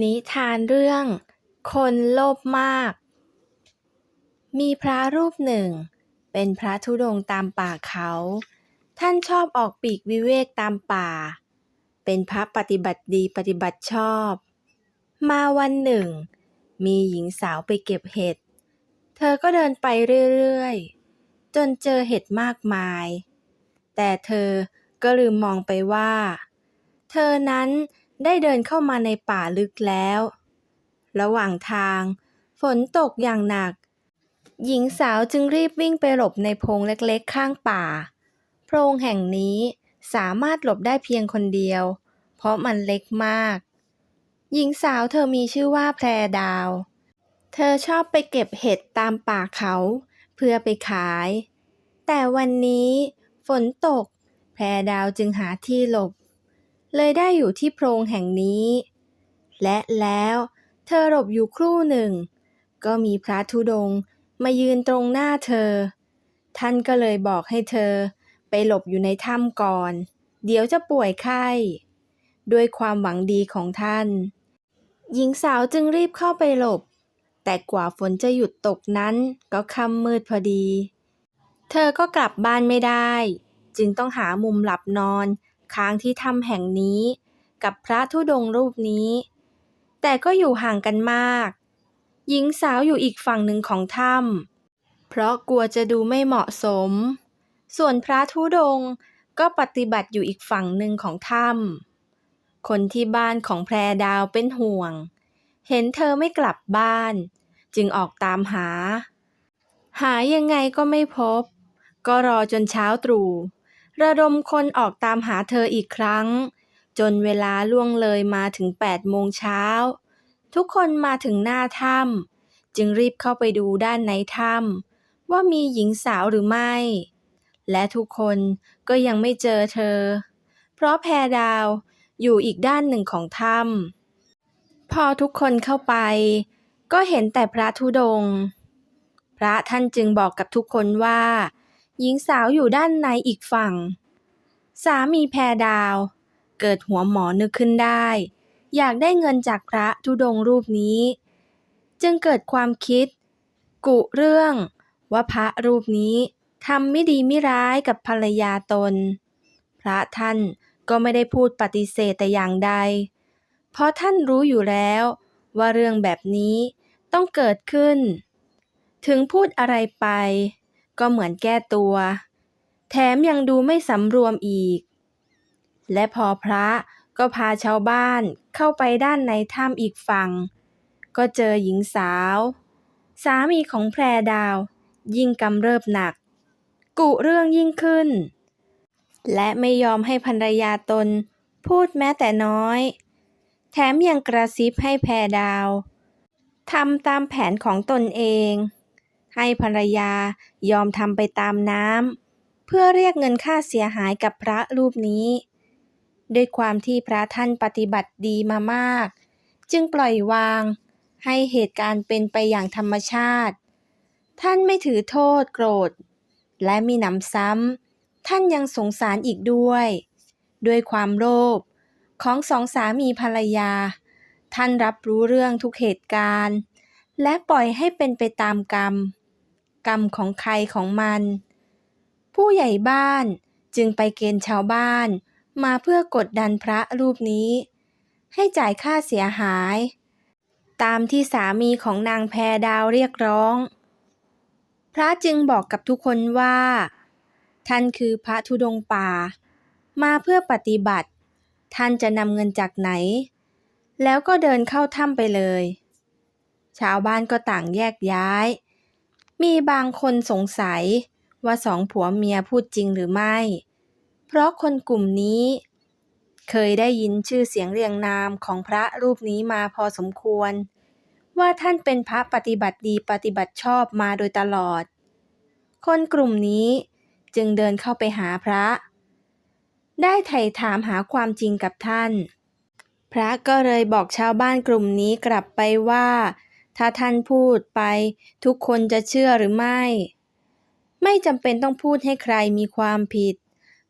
นิทานเรื่อง คนโลภมาก มีพระรูปหนึ่ง เป็นพระธุดงค์ตามป่าเขา ท่านชอบออกปีกวิเวกตามป่า เป็นพระปฏิบัติดีปฏิบัติชอบ มาวันหนึ่ง มีหญิงสาวไปเก็บเห็ด เธอก็เดินไปเรื่อยๆ จนเจอเห็ดมากมาย แต่เธอก็ลืมมองไปว่า เธอนั้น ได้เดินเข้ามาในป่าลึกแล้ว ระหว่างทาง ฝนตกอย่างหนัก หญิงสาวจึงรีบวิ่งไปหลบในโพรงเล็กๆ ข้างป่า โพรงแห่งนี้สามารถหลบได้เพียงคนเดียว เพราะมันเล็กมาก หญิงสาวเธอมีชื่อว่าแพรดาว เธอชอบไปเก็บเห็ดตามป่าเขา เพื่อไปขาย แต่วันนี้ ฝนตก แพรดาวจึงหาที่หลบ เลยได้อยู่ที่โพรงแห่งนี้ และแล้วเธอหลบอยู่ครู่หนึ่ง ก็มีพระธุดงมายืนตรงหน้าเธอ ท่านก็เลยบอกให้เธอไปหลบอยู่ในถ้ำก่อน เดี๋ยวจะป่วยไข้ ด้วยความหวังดีของท่าน หญิงสาวจึงรีบเข้าไปหลบ แต่กว่าฝนจะหยุดตกนั้นก็ค่ำมืดพอดี เธอก็กลับบ้านไม่ได้ จึงต้องหามุมหลับนอน ค้างที่ถ้ำแห่งนี้ กับพระธุดงรูปนี้ แต่ก็อยู่ห่างกันมาก หญิงสาวอยู่อีกฝั่งหนึ่งของถ้ำเพราะกลัวจะดูไม่เหมาะสม ส่วนพระธุดงก็ปฏิบัติอยู่อีกฝั่งหนึ่งของถ้ำคนที่บ้านของแพรดาวเป็นห่วง เห็นเธอไม่กลับบ้าน จึงออกตามหา หายังไงก็ไม่พบ ก็รอจนเช้าตรู่ ระดมคนออกตามหาเธออีกครั้ง จนเวลาล่วงเลยมาถึงแปดโมงเช้า ทุกคนมาถึงหน้าถ้ำจึงรีบเข้าไปดูด้านในถ้ำว่ามีหญิงสาวหรือไม่ และทุกคนก็ยังไม่เจอเธอ เพราะแพรดาวอยู่อีกด้านหนึ่งของถ้ำพอทุกคนเข้าไป ก็เห็นแต่พระธุดง พระท่านจึงบอกกับทุกคนว่า หญิงสาวอยู่ด้านในอีกฝั่ง สามีแพรดาว เกิดหัวหมอนึกขึ้นได้ อยากได้เงินจากพระธุดงรูปนี้ จึงเกิดความคิด กุเรื่องว่าพระรูปนี้ทำไม่ดีไม่ร้ายกับภรรยาตน พระท่านก็ไม่ได้พูดปฏิเสธแต่อย่างใด เพราะท่านรู้อยู่แล้วว่าเรื่องแบบนี้ต้องเกิดขึ้น ถึงพูดอะไรไป ก็เหมือนแก้ตัว แถมยังดูไม่สำรวมอีก และพอพระก็พาชาวบ้านเข้าไปด้านในถ้ำอีกฝั่ง ก็เจอหญิงสาว สามีของแพรดาว ยิ่งกำเริบหนัก กุเรื่องยิ่งขึ้น และไม่ยอมให้ภรรยาตนพูดแม้แต่น้อย แถมยังกระซิบให้แพรดาวทำตามแผนของตนเอง ให้ภรรยายอมทำไปตามน้ำเพื่อเรียกเงินค่าเสียหายกับพระรูปนี้ ด้วยความที่พระท่านปฏิบัติดีมามาก จึงปล่อยวาง ให้เหตุการณ์เป็นไปอย่างธรรมชาติ ท่านไม่ถือโทษโกรธ และมีหนำซ้ำท่านยังสงสารอีกด้วย ด้วยความโลภของสองสามีภรรยา ท่านรับรู้เรื่องทุกเหตุการณ์ และปล่อยให้เป็นไปตามกรรม กรรมของใครของมัน ผู้ใหญ่บ้านจึงไปเกณฑ์ชาวบ้าน มาเพื่อกดดันพระรูปนี้ ให้จ่ายค่าเสียหาย ตามที่สามีของนางแพรดาวเรียกร้อง พระจึงบอกกับทุกคนว่า ท่านคือพระธุดงป่า มาเพื่อปฏิบัติ ท่านจะนำเงินจากไหน แล้วก็เดินเข้าถ้ำไปเลย ชาวบ้านก็ต่างแยกย้าย มีบางคนสงสัยว่าสองผัวเมียพูดจริงหรือไม่ เพราะคนกลุ่มนี้ เคยได้ยินชื่อเสียงเรียงนามของพระรูปนี้มาพอสมควร ว่าท่านเป็นพระปฏิบัติดีปฏิบัติชอบมาโดยตลอด คนกลุ่มนี้จึงเดินเข้าไปหาพระ ได้ไถ่ถามหาความจริงกับท่าน พระก็เลยบอกชาวบ้านกลุ่มนี้กลับไปว่า ถ้าท่านพูดไป ทุกคนจะเชื่อหรือไม่ ไม่จำเป็นต้องพูดให้ใครมีความผิด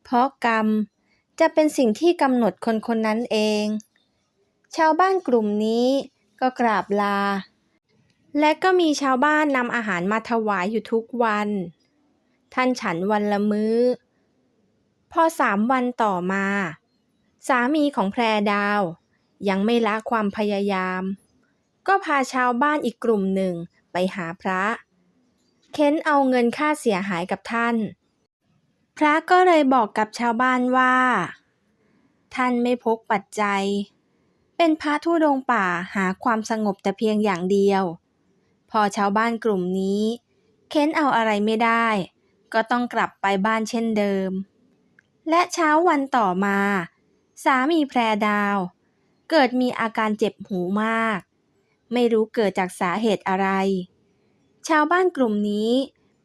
เพราะกรรมจะเป็นสิ่งที่กำหนดคนคนนั้นเอง ชาวบ้านกลุ่มนี้ก็กราบลา และก็มีชาวบ้านนำอาหารมาถวายอยู่ทุกวัน ท่านฉันวันละมื้อ พอสามวันต่อมา สามีของแพรดาว ยังไม่ละความพยายาม ก็พาชาวบ้านอีกกลุ่มหนึ่งไปหาพระ เค้นเอาเงินค่าเสียหายกับท่าน พระก็เลยบอกกับชาวบ้านว่า ท่านไม่พกปัจจัย เป็นพระธุดงป่าหาความสงบแต่เพียงอย่างเดียว พอชาวบ้านกลุ่มนี้ เค้นเอาอะไรไม่ได้ ก็ต้องกลับไปบ้านเช่นเดิม และเช้าวันต่อมา สามีแพรดาว เกิดมีอาการเจ็บหูมาก ไม่รู้เกิดจากสาเหตุอะไร ชาวบ้านกลุ่มนี้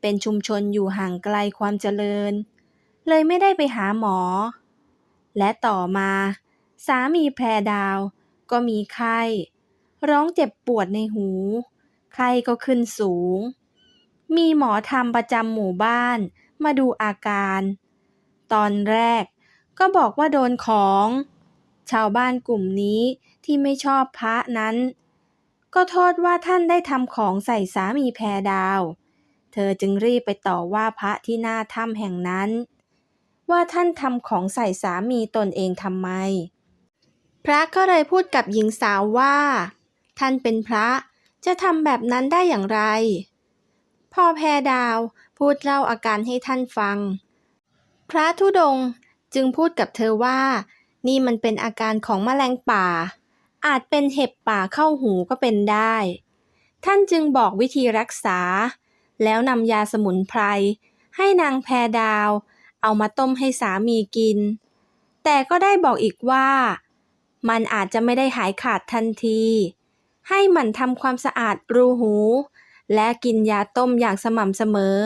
เป็นชุมชนอยู่ห่างไกลความเจริญ เลยไม่ได้ไปหาหมอ และต่อมา สามีแพรดาวก็มีไข้ ร้องเจ็บปวดในหู ไข้ก็ขึ้นสูง มีหมอทำประจำหมู่บ้านมาดูอาการ ตอนแรกก็บอกว่าโดนของ ชาวบ้านกลุ่มนี้ที่ไม่ชอบพระนั้น ก็โทษว่าท่านได้ทำของใส่สามีแพรดาว เธอจึงรีบไปต่อว่าพระที่หน้าถ้ำแห่งนั้น ว่าท่านทำของใส่สามีตนเองทำไม พระก็เลยพูดกับหญิงสาวว่า ท่านเป็นพระจะทำแบบนั้นได้อย่างไรพอแพรดาวพูดเล่าอาการให้ท่านฟัง พระธุดงจึงพูดกับเธอว่า นี่มันเป็นอาการของแมลงป่า อาจเป็นเห็บป่าเข้าหูก็เป็นได้ ท่านจึงบอกวิธีรักษา แล้วนำยาสมุนไพร ให้นางแพรดาว เอามาต้มให้สามีกิน แต่ก็ได้บอกอีกว่า มันอาจจะไม่ได้หายขาดทันที ให้หมันทำความสะอาดรูหู และกินยาต้มอย่างสม่ำเสมอ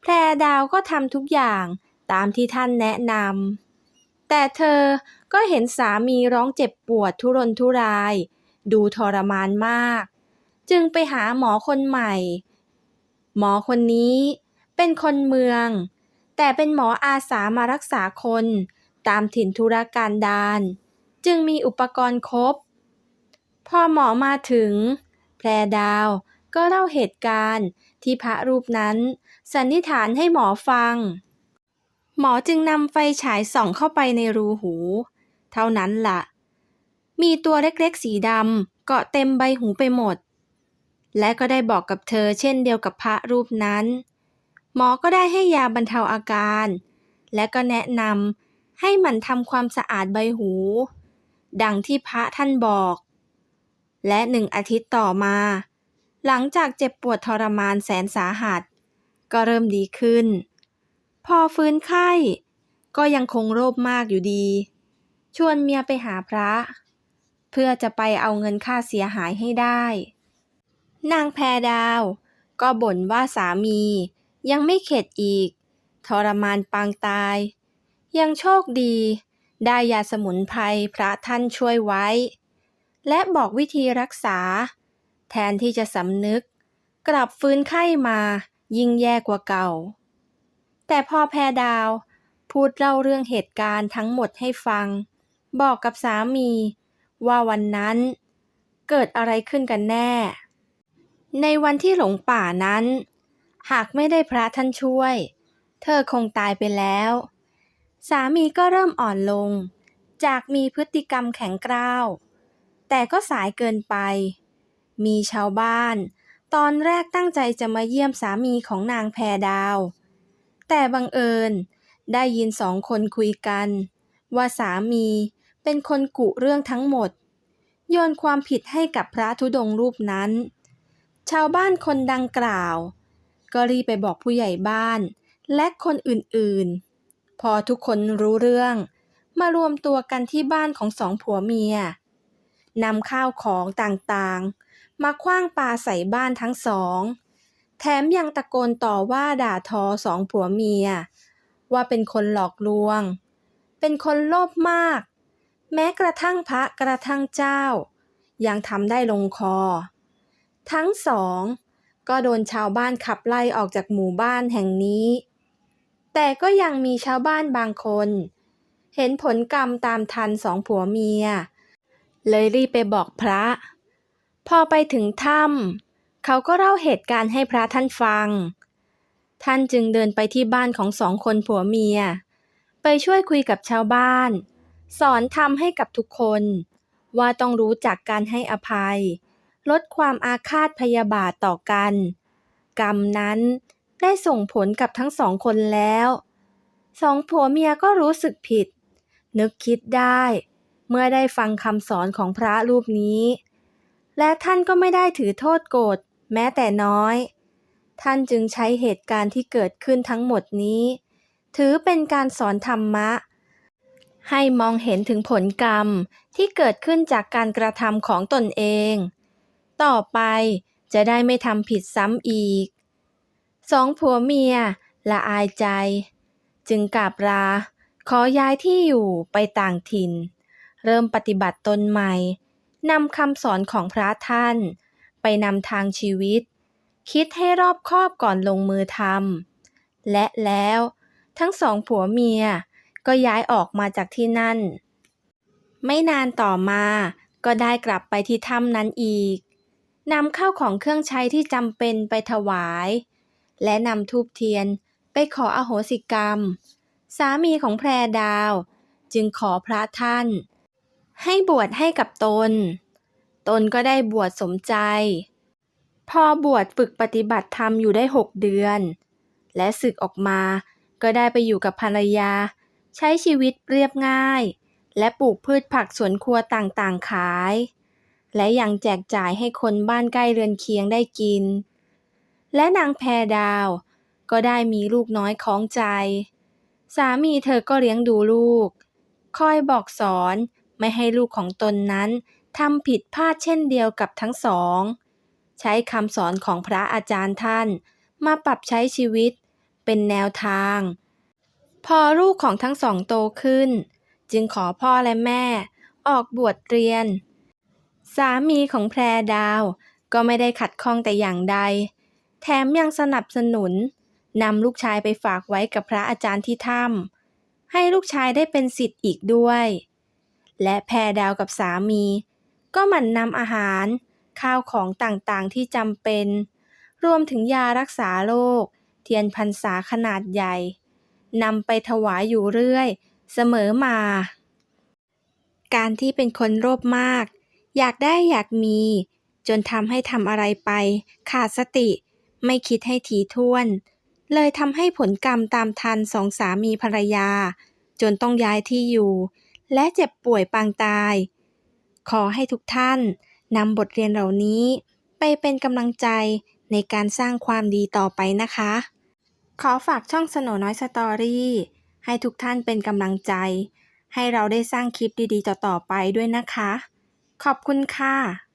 แพรดาวก็ทำทุกอย่างตามที่ท่านแนะนำ แต่เธอก็เห็นสามีร้องเจ็บปวดทุรนทุราย ดูทรมานมาก จึงไปหาหมอคนใหม่ หมอคนนี้เป็นคนเมือง แต่เป็นหมออาสามารักษาคนตามถิ่นธุรการดารจึงมีอุปกรณ์ครบ พอหมอมาถึง แพรดาวก็เล่าเหตุการณ์ที่พระรูปนั้นสันนิษฐานให้หมอฟัง หมอจึงนำไฟฉายส่องเข้าไปในรูหู เท่านั้นละ่ะ มีตัวเล็กๆสีดำเกาะเต็มใบหูไปหมด และก็ได้บอกกับเธอเช่นเดียวกับพระรูปนั้น หมอก็ได้ให้ยาบรรเทาอาการ และก็แนะนำให้หมันทำความสะอาดใบหู ดังที่พระท่านบอก และหนึ่งอาทิตย์ต่อมา หลังจากเจ็บปวดทรมานแสนสาหัส ก็เริ่มดีขึ้น พอฟื้นไข้ ก็ยังคงโรคมากอยู่ดี ชวนเมียไปหาพระ เพื่อจะไปเอาเงินค่าเสียหายให้ได้ นางแพรดาว ก็บ่นว่าสามียังไม่เข็ดอีก ทรมานปางตาย ยังโชคดี ได้ยาสมุนไพรพระท่านช่วยไว้ และบอกวิธีรักษา แทนที่จะสำนึก กลับฟื้นไข้มายิ่งแย่กว่าเก่า แต่พอแพรดาว พูดเล่าเรื่องเหตุการณ์ทั้งหมดให้ฟัง บอกกับสามี ว่าวันนั้น เกิดอะไรขึ้นกันแน่ ในวันที่หลงป่านั้น หากไม่ได้พระท่านช่วย เธอคงตายไปแล้ว สามีก็เริ่มอ่อนลง จากมีพฤติกรรมแข็งกร้าว แต่ก็สายเกินไป มีชาวบ้าน ตอนแรกตั้งใจจะมาเยี่ยมสามีของนางแพรดาว แต่บังเอิญ ได้ยินสองคนคุยกัน ว่าสามีเป็นคนกุเรื่องทั้งหมด โยนความผิดให้กับพระธุดงค์รูปนั้น ชาวบ้านคนดังกล่าว ก็รีบไปบอกผู้ใหญ่บ้านและคนอื่นๆ พอทุกคนรู้เรื่อง มารวมตัวกันที่บ้านของสองผัวเมียนำข้าวของต่างๆ มาคว้างปาใส่บ้านทั้งสอง แถมยังตะโกนต่อว่าด่าทอสองผัวเมีย ว่าเป็นคนหลอกลวง เป็นคนโลภมาก แม้กระทั่งพระกระทั่งเจ้า ยังทำได้ลงคอ ทั้งสองก็โดนชาวบ้านขับไล่ออกจากหมู่บ้านแห่งนี้ แต่ก็ยังมีชาวบ้านบางคน เห็นผลกรรมตามทันสองผัวเมีย เลยรีบไปบอกพระ พอไปถึงถ้ำ เขาก็เล่าเหตุการณ์ให้พระท่านฟัง ท่านจึงเดินไปที่บ้านของสองคนผัวเมีย ไปช่วยคุยกับชาวบ้าน สอนทำให้กับทุกคน ว่าต้องรู้จักการให้อภัย ลดความอาฆาตพยาบาทต่อกัน กรรมนั้นได้ส่งผลกับทั้งสองคนแล้วสองผัวเมียก็รู้สึกผิด นึกคิดได้ เมื่อได้ฟังคำสอนของพระรูปนี้ และท่านก็ไม่ได้ถือโทษโกรธ แม้แต่น้อย ท่านจึงใช้เหตุการณ์ที่เกิดขึ้นทั้งหมดนี้ ถือเป็นการสอนธรรมะ ให้มองเห็นถึงผลกรรมที่เกิดขึ้นจากการกระทำของตนเอง ต่อไปจะได้ไม่ทำผิดซ้ำอีก สองผัวเมียละอายใจ จึงกราบลาขอย้ายที่อยู่ไปต่างถิ่น เริ่มปฏิบัติตนใหม่นำคำสอนของพระท่าน ไปนำทางชีวิต คิดให้รอบคอบก่อนลงมือทำและแล้วทั้งสองผัวเมียก็ย้ายออกมาจากที่นั่น ไม่นานต่อมาก็ได้กลับไปที่ถ้ำนั้นอีกนำข้าวของเครื่องใช้ที่จำเป็นไปถวาย และนำทูบเทียนไปขออโหสิกรรม สามีของแพรดาว จึงขอพระท่าน ให้บวชให้กับตน ตนก็ได้บวชสมใจ พอบวชฝึกปฏิบัติธรรมอยู่ได้หกเดือน และศึกออกมาก็ได้ไปอยู่กับภรรยา ใช้ชีวิตเรียบง่าย และปลูกพืชผักสวนครัวต่างๆขาย และยังแจกจ่ายให้คนบ้านใกล้เรือนเคียงได้กิน และนางแพรดาว ก็ได้มีลูกน้อยของใจ สามีเธอก็เลี้ยงดูลูก คอยบอกสอนไม่ให้ลูกของตนนั้น ทำผิดพลาดเช่นเดียวกับทั้งสอง ใช้คำสอนของพระอาจารย์ท่าน มาปรับใช้ชีวิต เป็นแนวทาง พอลูกของทั้งสองโตขึ้น จึงขอพ่อและแม่ ออกบวชเรียน สามีของแพรดาวก็ไม่ได้ขัดข้องแต่อย่างใด แถมยังสนับสนุนนำลูกชายไปฝากไว้กับพระอาจารย์ที่ถ้ำให้ลูกชายได้เป็นสิทธิ์อีกด้วย และแพรดาวกับสามี ก็หมั่นนำอาหาร ข้าวของต่างๆที่จำเป็น รวมถึงยารักษาโรคเทียนพรรษาขนาดใหญ่นำไปถวายอยู่เรื่อย เสมอมา การที่เป็นคนโลภมาก อยากได้อยากมี จนทำให้ทำอะไรไป ขาดสติ ไม่คิดให้ถี่ถ้วน เลยทำให้ผลกรรมตามทันสองสามีภรรยา จนต้องย้ายที่อยู่ และเจ็บป่วยปางตาย ขอให้ทุกท่านนำบทเรียนเหล่านี้ ไปเป็นกำลังใจในการสร้างความดีต่อไปนะคะ ขอฝากช่องสโนน้อยสตอรี่ให้ทุกท่านเป็นกำลังใจ ให้เราได้สร้างคลิปดีๆ ต่อๆไปด้วยนะคะ ขอบคุณค่ะ